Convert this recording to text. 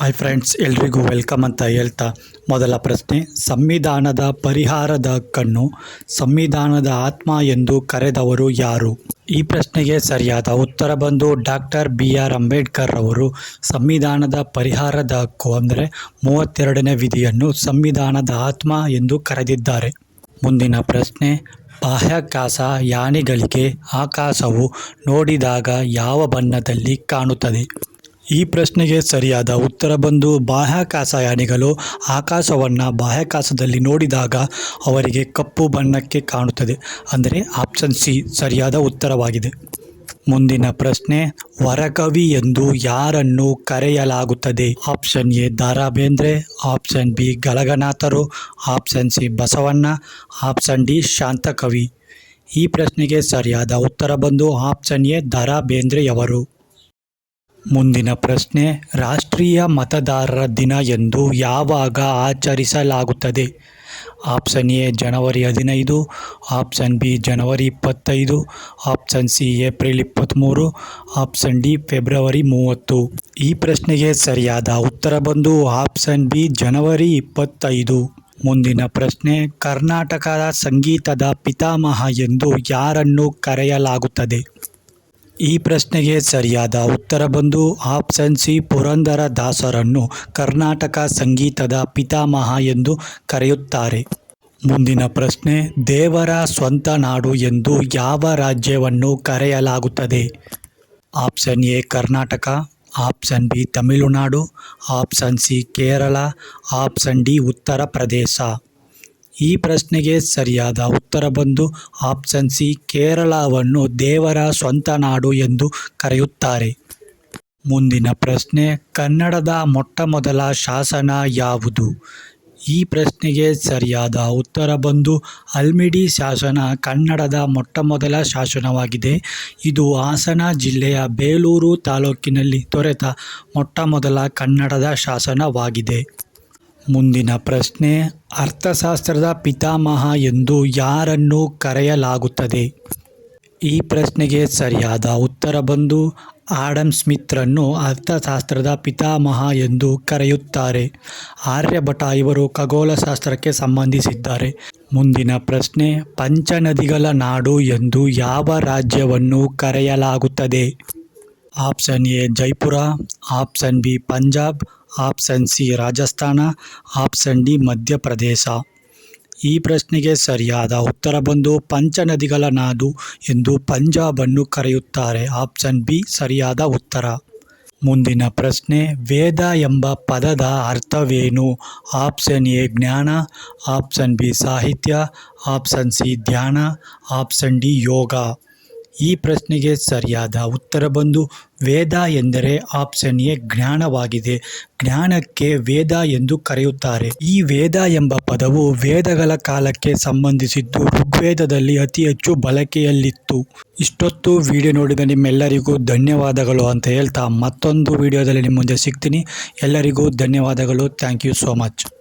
Hi friends, ಎಲ್ರಿಗೂ welcome ಅಂತ ಹೇಳ್ತಾ ಮೊದಲ ಪ್ರಶ್ನೆ. ಸಂವಿಧಾನದ ಪರಿಹಾರದ ಕಣ್ಣು, ಸಂವಿಧಾನದ ಆತ್ಮ ಎಂದು ಕರೆದವರು ಯಾರು? ಈ ಪ್ರಶ್ನೆಗೆ ಸರಿಯಾದ ಉತ್ತರ ಬಂದು ಡಾಕ್ಟರ್ ಬಿ ಆರ್ ಅಂಬೇಡ್ಕರ್ ಅವರು ಸಂವಿಧಾನದ ಪರಿಹಾರದ ಹಕ್ಕು ಅಂದರೆ ಮೂವತ್ತೆರಡನೇ ವಿಧಿಯನ್ನು ಸಂವಿಧಾನದ ಆತ್ಮ ಎಂದು ಕರೆದಿದ್ದಾರೆ. ಮುಂದಿನ ಪ್ರಶ್ನೆ, ಬಾಹ್ಯಾಕಾಶ ಯಾನಿಗಳಿಗೆ ಆಕಾಶವು ನೋಡಿದಾಗ ಯಾವ ಬಣ್ಣದಲ್ಲಿ ಕಾಣುತ್ತದೆ? ಈ ಪ್ರಶ್ನೆಗೆ ಸರಿಯಾದ ಉತ್ತರ ಬಂದು ಬಾಹ್ಯಾಕಾಶಯಾನಿಗಳು ಆಕಾಶವನ್ನು ಬಾಹ್ಯಾಕಾಶದಲ್ಲಿ ನೋಡಿದಾಗ ಅವರಿಗೆ ಕಪ್ಪು ಬಣ್ಣಕ್ಕೆ ಕಾಣುತ್ತದೆ. ಅಂದರೆ ಆಪ್ಷನ್ ಸಿ ಸರಿಯಾದ ಉತ್ತರವಾಗಿದೆ. ಮುಂದಿನ ಪ್ರಶ್ನೆ, ವರಕವಿ ಎಂದು ಯಾರನ್ನು ಕರೆಯಲಾಗುತ್ತದೆ? Option A Dara Bendre option B ಗಲಗನಾಥರು option C, Basavanna. Option D, Shantakavi. ಈ ಪ್ರಶ್ನೆಗೆ ಸರಿಯಾದ ಉತ್ತರ ಬಂದು ಆಪ್ಷನ್ ಎ ದಾರಾ ಬೇಂದ್ರೆಯವರು ಮುಂದಿನ ಪ್ರಶ್ನೆ, ರಾಷ್ಟ್ರೀಯ ಮತದಾರರ ದಿನ ಎಂದು ಯಾವಾಗ ಆಚರಿಸಲಾಗುತ್ತದೆ? ಆಪ್ಷನ್ ಎ, ಜನವರಿ ಹದಿನೈದು. ಆಪ್ಷನ್ ಬಿ, ಜನವರಿ ಇಪ್ಪತ್ತೈದು. ಆಪ್ಷನ್ ಸಿ, ಏಪ್ರಿಲ್ ಇಪ್ಪತ್ತ್ಮೂರು ಆಪ್ಷನ್ ಡಿ, ಫೆಬ್ರವರಿ ಮೂವತ್ತು. ಈ ಪ್ರಶ್ನೆಗೆ ಸರಿಯಾದ ಉತ್ತರ ಬಂದು ಆಪ್ಷನ್ ಬಿ, ಜನವರಿ ಇಪ್ಪತ್ತೈದು. ಮುಂದಿನ ಪ್ರಶ್ನೆ, ಕರ್ನಾಟಕದ ಸಂಗೀತದ ಪಿತಾಮಹ ಎಂದು ಯಾರನ್ನು ಕರೆಯಲಾಗುತ್ತದೆ? ಈ ಪ್ರಶ್ನೆಗೆ ಸರಿಯಾದ ಉತ್ತರ ಬಂದು ಆಪ್ಷನ್ ಸಿ ಪುರಂದರ ದಾಸರನ್ನು ಕರ್ನಾಟಕ ಸಂಗೀತದ ಪಿತಾಮಹ ಎಂದು ಕರೆಯುತ್ತಾರೆ. ಮುಂದಿನ ಪ್ರಶ್ನೆ, ದೇವರ ಸ್ವಂತ ನಾಡು ಎಂದು ಯಾವ ರಾಜ್ಯವನ್ನು ಕರೆಯಲಾಗುತ್ತದೆ? Option A, Karnataka, option B, Tamil Nadu, option C, Kerala, option D Uttar Pradesh ಈ ಪ್ರಶ್ನೆಗೆ ಸರಿಯಾದ ಉತ್ತರ ಬಂದು ಆಪ್ಷನ್ ಸಿ, ಕೇರಳವನ್ನು ದೇವರ ಸ್ವಂತ ನಾಡು ಎಂದು ಕರೆಯುತ್ತಾರೆ. ಮುಂದಿನ ಪ್ರಶ್ನೆ, ಕನ್ನಡದ ಮೊಟ್ಟಮೊದಲ ಶಾಸನ ಯಾವುದು? ಈ ಪ್ರಶ್ನೆಗೆ ಸರಿಯಾದ ಉತ್ತರ ಬಂದು ಅಲ್ಮಿಡಿ ಶಾಸನ ಕನ್ನಡದ ಮೊಟ್ಟಮೊದಲ ಶಾಸನವಾಗಿದೆ. ಇದು ಹಾಸನ ಜಿಲ್ಲೆಯ ಬೇಲೂರು ತಾಲೂಕಿನಲ್ಲಿ ದೊರೆತ ಮೊಟ್ಟಮೊದಲ ಕನ್ನಡದ ಶಾಸನವಾಗಿದೆ. ಮುಂದಿನ ಪ್ರಶ್ನೆ, ಅರ್ಥಶಾಸ್ತ್ರದ ಪಿತಾಮಹ ಎಂದು ಯಾರನ್ನು ಕರೆಯಲಾಗುತ್ತದೆ? ಈ ಪ್ರಶ್ನೆಗೆ ಸರಿಯಾದ ಉತ್ತರ ಬಂದು ಆಡಮ್ ಸ್ಮಿತ್ರನ್ನು ಅರ್ಥಶಾಸ್ತ್ರದ ಪಿತಾಮಹ ಎಂದು ಕರೆಯುತ್ತಾರೆ. ಆರ್ಯಭಟ ಇವರು ಖಗೋಳಶಾಸ್ತ್ರಕ್ಕೆ ಸಂಬಂಧಿಸಿದ್ದಾರೆ. ಮುಂದಿನ ಪ್ರಶ್ನೆ, ಪಂಚನದಿಗಳ ನಾಡು ಎಂದು ಯಾವ ರಾಜ್ಯವನ್ನು ಕರೆಯಲಾಗುತ್ತದೆ? Option A, Jaipur, option B, Punjab option C Rajasthan, option D Madhya Pradesh. ಈ ಪ್ರಶ್ನೆಗೆ ಸರಿಯಾದ ಉತ್ತರ ಬಂದು ಪಂಚನದಿಗಳ ನಾಡು ಎಂದು ಪಂಜಾಬನ್ನು ಕರೆಯುತ್ತಾರೆ. ಆಪ್ಷನ್ ಬಿ ಸರಿಯಾದ ಉತ್ತರ. ಮುಂದಿನ ಪ್ರಶ್ನೆ, ವೇದ ಎಂಬ ಪದದ ಅರ್ಥವೇನು? ಆಪ್ಷನ್ ಎ ಜ್ಞಾನ, ಆಪ್ಷನ್ ಬಿ ಸಾಹಿತ್ಯ, ಆಪ್ಷನ್ ಸಿ ಧ್ಯಾನ, ಆಪ್ಷನ್ ಡಿ ಯೋಗ. ಈ ಪ್ರಶ್ನೆಗೆ ಸರಿಯಾದ ಉತ್ತರ ಬಂದು ವೇದ ಎಂದರೆ ಆಪ್ಷನ್ ಎ ಜ್ಞಾನವಾಗಿದೆ. ಜ್ಞಾನಕ್ಕೆ ವೇದ ಎಂದು ಕರೆಯುತ್ತಾರೆ. ಈ ವೇದ ಎಂಬ ಪದವು ವೇದಗಳ ಕಾಲಕ್ಕೆ ಸಂಬಂಧಿಸಿದ್ದು ಋಗ್ವೇದದಲ್ಲಿ ಅತಿ ಹೆಚ್ಚು ಬಳಕೆಯಲ್ಲಿತ್ತು. ಇಷ್ಟೊತ್ತು ವಿಡಿಯೋ ನೋಡಿದ ನಿಮ್ಮೆಲ್ಲರಿಗೂ ಧನ್ಯವಾದಗಳು ಅಂತ ಹೇಳ್ತಾ ಮತ್ತೊಂದು ವಿಡಿಯೋದಲ್ಲಿ ನಿಮ್ಮ ಮುಂದೆ ಸಿಗ್ತೀನಿ. ಎಲ್ಲರಿಗೂ ಧನ್ಯವಾದಗಳು. Thank you so much